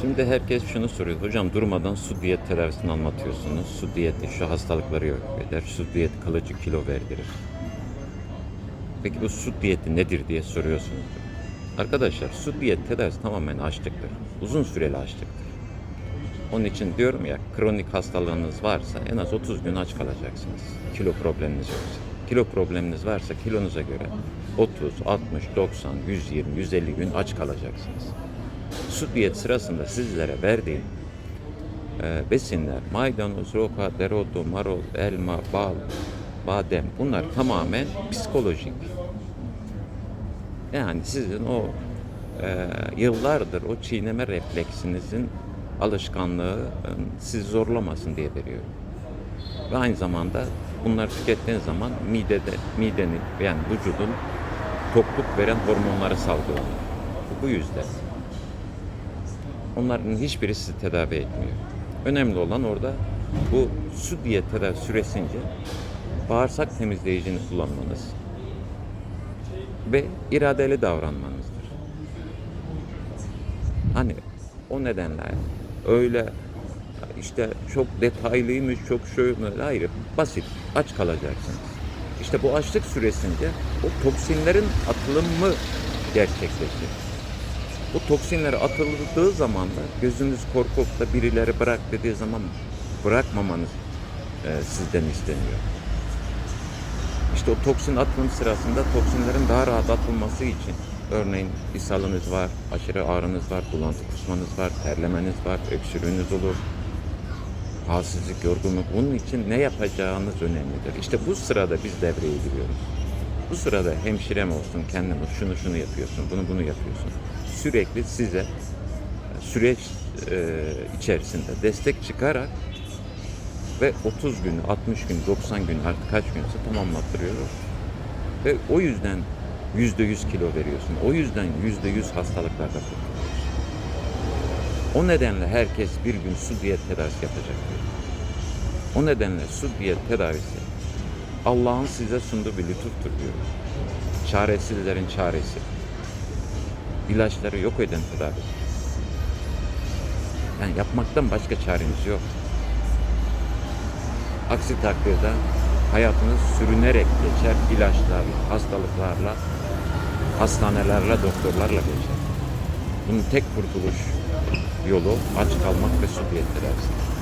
Şimdi herkes şunu soruyor. Hocam durmadan su diyet tedavisini anlatıyorsunuz. Su diyeti şu hastalıkları yok eder. Su diyet kalıcı kilo verdirir. Peki bu su diyeti nedir diye soruyorsunuz. Arkadaşlar su diyet tedavisi tamamen açlıktır. Uzun süreli açlıktır. Onun için diyorum ya kronik hastalığınız varsa en az 30 gün aç kalacaksınız. Kilo probleminiz yoksa. Kilo probleminiz varsa kilonuza göre 30, 60, 90, 120, 150 gün aç kalacaksınız. Su diyet sırasında sizlere verdiğim e, besinler maydanoz, roka, dereotu, marul, elma, bal, badem bunlar tamamen psikolojik. Yani sizin o e, yıllardır o çiğneme refleksinizin alışkanlığı e, sizi zorlamasın diye veriyorum. Ve aynı zamanda bunları tükettiğiniz zaman midede, midenin yani vücudun tokluk veren hormonları salgılanır. Bu yüzden. Onların hiçbiri sizi tedavi etmiyor. Önemli olan orada bu su diyet tedavi süresince bağırsak temizleyicini kullanmanız ve iradeli davranmanızdır. Hani o nedenle öyle işte çok detaylıymış, çok şöyle hayır basit aç kalacaksınız. İşte bu açlık süresince o toksinlerin atılımı gerçekleşir. Bu toksinler atıldığı zaman da gözünüz korkup da birileri bırak dediği zaman bırakmamanız e, sizden isteniyor. İşte o toksin atılım sırasında toksinlerin daha rahat atılması için örneğin ishalınız var, aşırı ağrınız var, bulantı kusmanız var, terlemeniz var, öksürüğünüz olur, halsizlik, yorgunluk. Bunun için ne yapacağınız önemlidir. İşte bu sırada biz devreye giriyoruz. Bu sırada hemşirem olsun, kendim olsun, şunu şunu yapıyorsun, bunu bunu yapıyorsun. Sürekli size süreç e, içerisinde destek çıkarak ve 30 gün, 60 gün, 90 gün artık kaç günse tamamlattırıyoruz. Ve o yüzden yüzde yüz kilo veriyorsun. O yüzden yüzde yüz hastalıklarda kurtuluyorsun. O nedenle herkes bir gün su diyet tedavisi yapacak diyor. O nedenle su diyet tedavisi Allah'ın size sunduğu bir lütuftur diyor. Çaresizlerin çaresi. İlaçları yok eden tedavi. Yani yapmaktan başka çareniz yok. Aksi takdirde hayatınız sürünerek geçer, ilaçlarla, hastalıklarla, hastanelerle, doktorlarla geçer. Bunun tek kurtuluş yolu aç kalmak ve su diyet tedavisi.